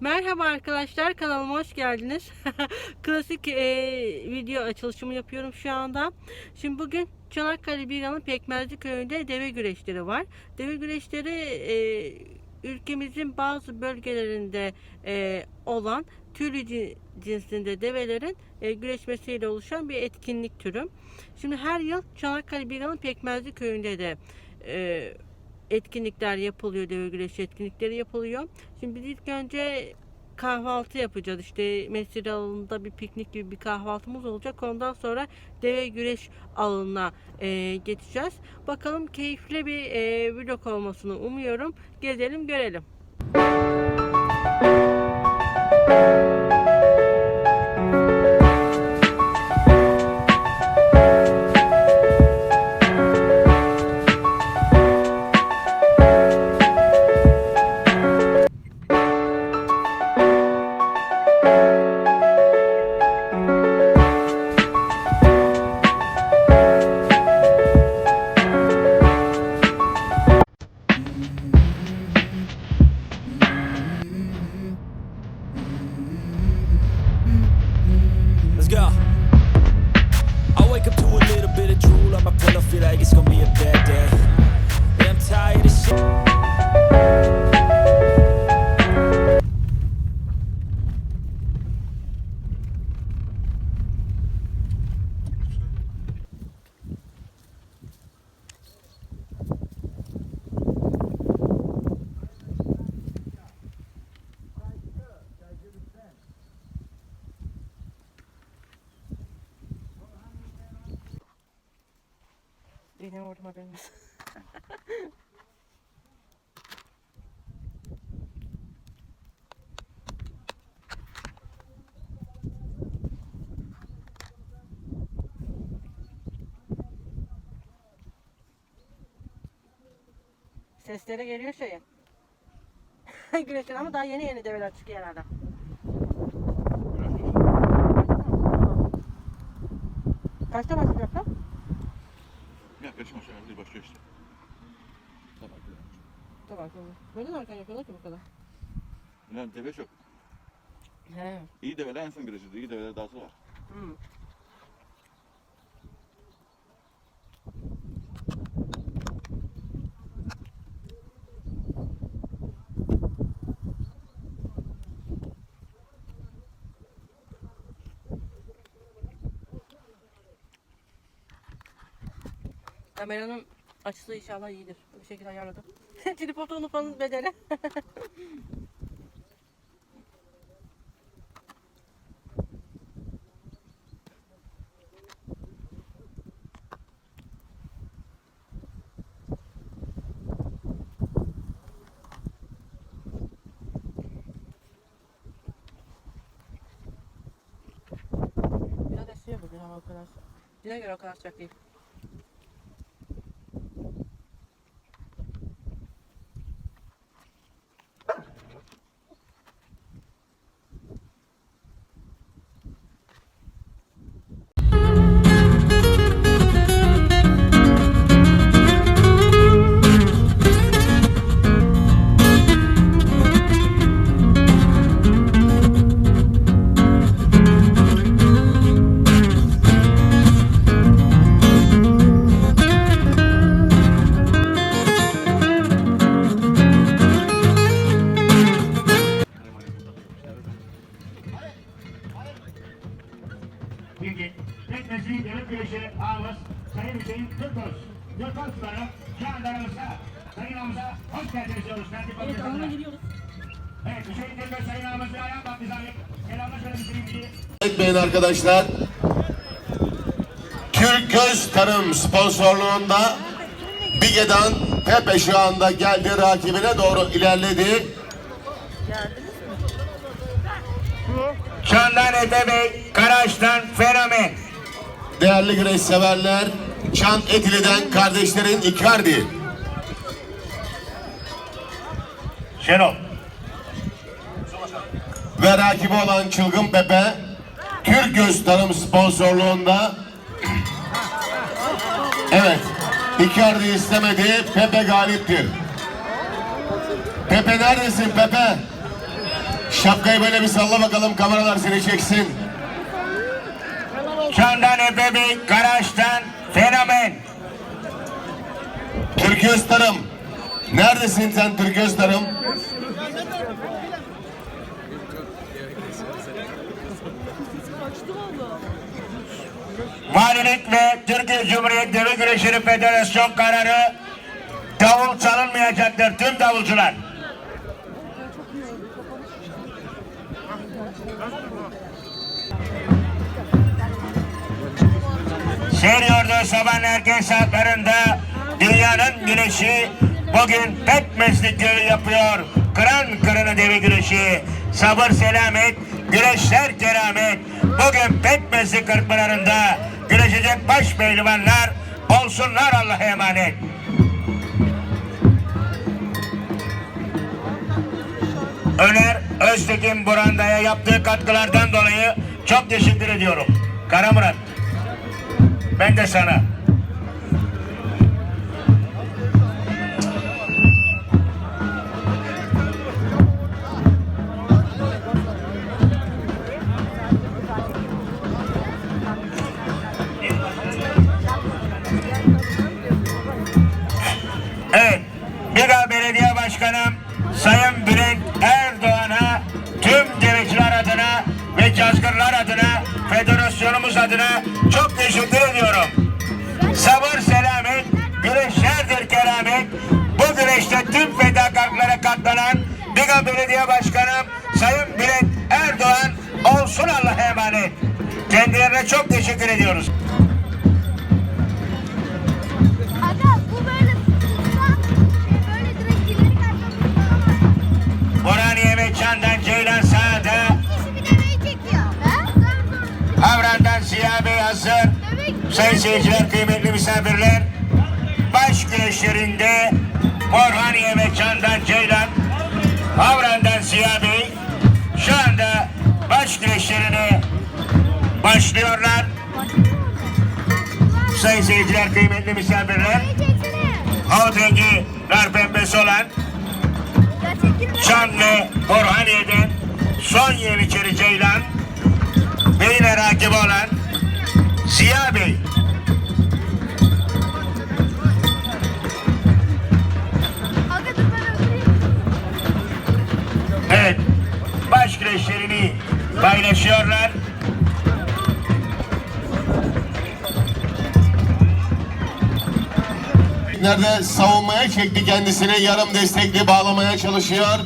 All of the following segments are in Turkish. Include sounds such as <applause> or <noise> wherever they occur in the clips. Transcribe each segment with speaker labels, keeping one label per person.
Speaker 1: Merhaba arkadaşlar kanalıma hoş geldiniz. <laughs> Klasik e, video açılışımı yapıyorum şu anda. Şimdi bugün Çanakkale Bigan'ın Pekmezli köyünde deve güreşleri var. Deve güreşleri e, ülkemizin bazı bölgelerinde e, olan tüylü ci- cinsinde develerin e, güreşmesiyle oluşan bir etkinlik türü. Şimdi her yıl Çanakkale Bigan'ın Pekmezli köyünde de e, etkinlikler yapılıyor, deve güreşi etkinlikleri yapılıyor. Şimdi biz ilk önce kahvaltı yapacağız. İşte mesire alanında bir piknik gibi bir kahvaltımız olacak. Ondan sonra deve güreş alanına e, geçeceğiz. Bakalım keyifli bir e, vlog olmasını umuyorum. Gezelim görelim. Orada haberiniz. Sesleri geliyor <laughs> şeyin. Güneşin ama daha yeni yeni develer çıkıyor herhalde. Kaçta başlayacak lan?
Speaker 2: Yaklaşım aşağı yukarı başlıyor işte. Kadar.
Speaker 1: Tamam tamam. Neden yapıyorlar ki bu kadar?
Speaker 2: Ulan deve çok.
Speaker 1: He.
Speaker 2: İyi develer en son güreşiyordu. İyi develer dağıtı var.
Speaker 1: Hmm. Kameranın açısı inşallah iyidir. Bir şekilde ayarladım. <laughs> Tripodu unutmanın bedeli. <laughs> Düne göre o kadar sıcak değil.
Speaker 3: Etmeyin arkadaşlar. Türk Göz Tarım sponsorluğunda Bige'den Pepe şu anda geldi rakibine doğru ilerledi.
Speaker 4: Çandan Ete Bey, Karaş'tan Fenomen.
Speaker 3: Değerli güreş severler, Çan Etili'den kardeşlerin Icardi.
Speaker 4: Şenol.
Speaker 3: Ve rakibi olan Çılgın Pepe, Türk Göz Tarım sponsorluğunda Evet, Icardi istemedi, Pepe galiptir. Pepe neredesin Pepe? Şapkayı böyle bir salla bakalım kameralar seni çeksin.
Speaker 4: Çandan Efe Bey, Karaş'tan Fenomen.
Speaker 3: Türk Öztarım. Neredesin sen Türk Öztarım?
Speaker 4: Valilik ve Türkiye Cumhuriyeti Deve Güreşleri Federasyon kararı davul çalınmayacaktır tüm davulcular. Seriyordu sabahın erken saatlerinde dünyanın güneşi bugün pekmezli göğü yapıyor. Kıran kırını devi güreşi. Sabır selamet, güreşler keramet. Bugün pekmezli kırkpınarında güreşecek baş pehlivanlar olsunlar Allah'a emanet. Öner Öztekin Buranda'ya yaptığı katkılardan dolayı çok teşekkür ediyorum. Kara Murat. Ben de sana. Cazgırlar adına federasyonumuz adına çok teşekkür ediyorum. Sabır selamet, güreşlerdir keramet. Bu güreşte tüm fedakarlıklara katlanan Biga Belediye Başkanım Sayın Bülent Erdoğan olsun Allah'a emanet. Kendilerine çok teşekkür ediyoruz. Sayın seyirciler, kıymetli misafirler, baş güreşlerinde Orhaniye ve Çan'dan Ceylan, Havran'dan Siyah Bey şu anda baş güreşlerine başlıyorlar. Sayın seyirciler, kıymetli misafirler, havut rengi nar pembesi olan. Çan ve Orhaniye'den son yeniçeri Ceylan, Beyler rakibi olan Ziya Bey. Evet, baş güreşlerini paylaşıyorlar.
Speaker 3: Nerede savunmaya çekti kendisini yarım destekli bağlamaya çalışıyor.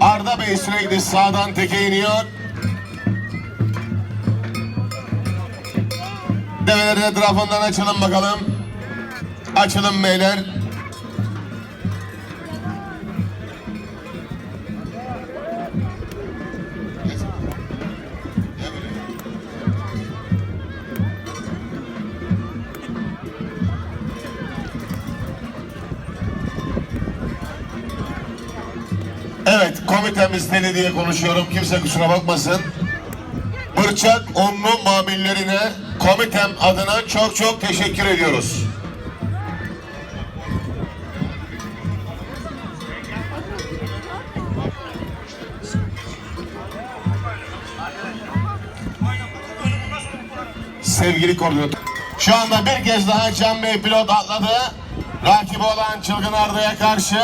Speaker 3: Arda Bey sürekli sağdan teke iniyor. Develerin etrafından açalım bakalım. Açılın beyler. Evet, komitemiz deli diye konuşuyorum. Kimse kusura bakmasın. Bırçak onlu mamillerine komitem adına çok çok teşekkür ediyoruz. Sevgili koordinatör. Şu anda bir kez daha Can Bey pilot atladı. Rakibi olan Çılgın Arda'ya karşı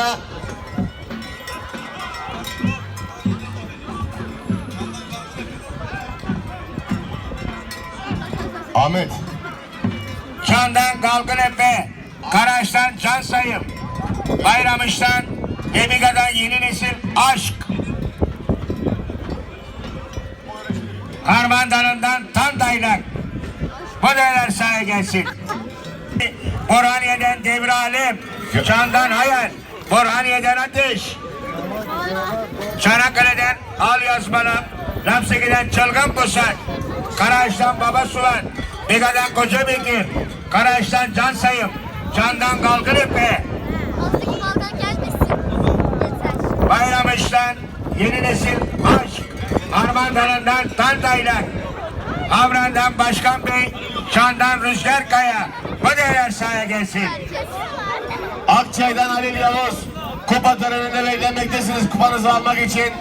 Speaker 3: Ahmet.
Speaker 4: Çan'dan Kalkın Efe, Karaş'tan Can Sayım, Bayramış'tan Emiga'dan Yeni Nesil Aşk, Harmandan'ından Tan Daylak, bu değerler sahaya gelsin. Borhaniye'den Devri Alem, Çan'dan Hayal, Borhaniye'den Ateş, Çanakkale'den Al Yazmanım, Lapseki'den Çılgın Pusat, Karaağaç'tan Baba Suvan, Biga'dan Koca Bekir, Karaağaç'tan Can Sayım, Can'dan Kalkın Epe. Bayramış'tan Yeni Nesil Aşk, Arman Dalı'ndan Tantaylar, Havran'dan Başkan Bey, Çan'dan Rüzgar Kaya, bu değerler sahaya gelsin.
Speaker 3: Akçay'dan Halil Yavuz, kupa töreninde beklemektesiniz kupanızı almak için.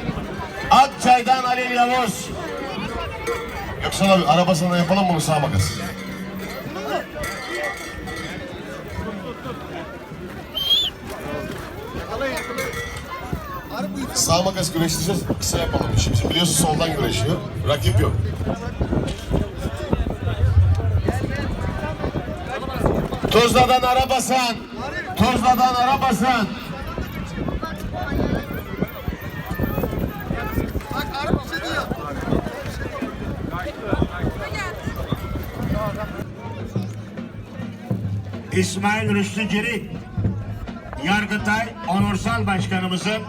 Speaker 3: Akçay'dan Halil Yavuz. Yoksa abi arabasında yapalım mı sağ makas? Sağ makas güreştireceğiz. Kısa yapalım. Şimdi biliyorsun soldan güreşiyor. Rakip yok. Tuzla'dan Arabasan. Tuzla'dan Arabasan.
Speaker 4: İsmail Rüştü Cirit, Yargıtay Onursal Başkanımızın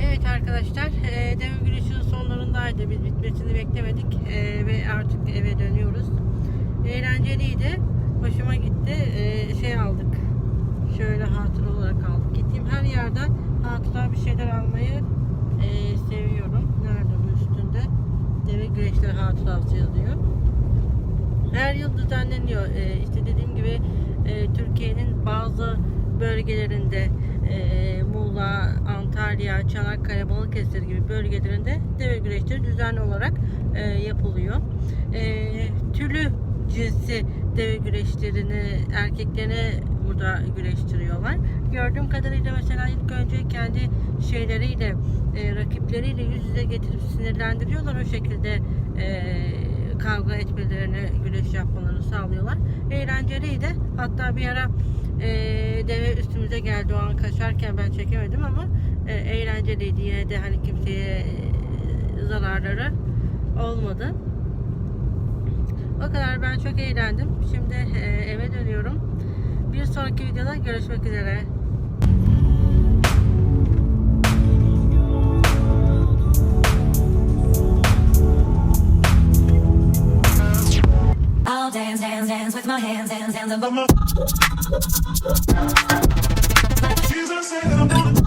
Speaker 1: Evet arkadaşlar, e, deve güreşinin sonlarındaydı. Biz bitmesini beklemedik e, ve artık eve dönüyoruz. Eğlenceliydi, hoşuma gitti. E, şey aldık, şöyle hatıra olarak aldık. Gittiğim her yerden hatıra bir şeyler almayı e, seviyorum. Nerede bu üstünde? Deve güreşleri hatırası yazıyor. Her yıl düzenleniyor. E, işte dediğim gibi e, Türkiye'nin bazı bölgelerinde e, Muğla, Antalya, Çanakkale, Balıkesir gibi bölgelerinde deve güreşleri düzenli olarak e, yapılıyor. E, türlü cinsi deve güreşlerini erkeklerine burada güreştiriyorlar. Gördüğüm kadarıyla mesela ilk önce kendi şeyleriyle, e, rakipleriyle yüz yüze getirip sinirlendiriyorlar. O şekilde e, kavga etmelerini, güreş yapmalarını sağlıyorlar. Eğlenceliydi. Hatta bir ara e, deve üstümüze geldi o an kaçarken ben çekemedim ama e, eğlenceliydi. Yine de hani kimseye e, zararları olmadı. O kadar ben çok eğlendim. Şimdi e, eve dönüyorum. Bir sonraki videoda görüşmek üzere.
Speaker 5: Dance, dance with my hands, hands, hands above my. Jesus said I'm gonna.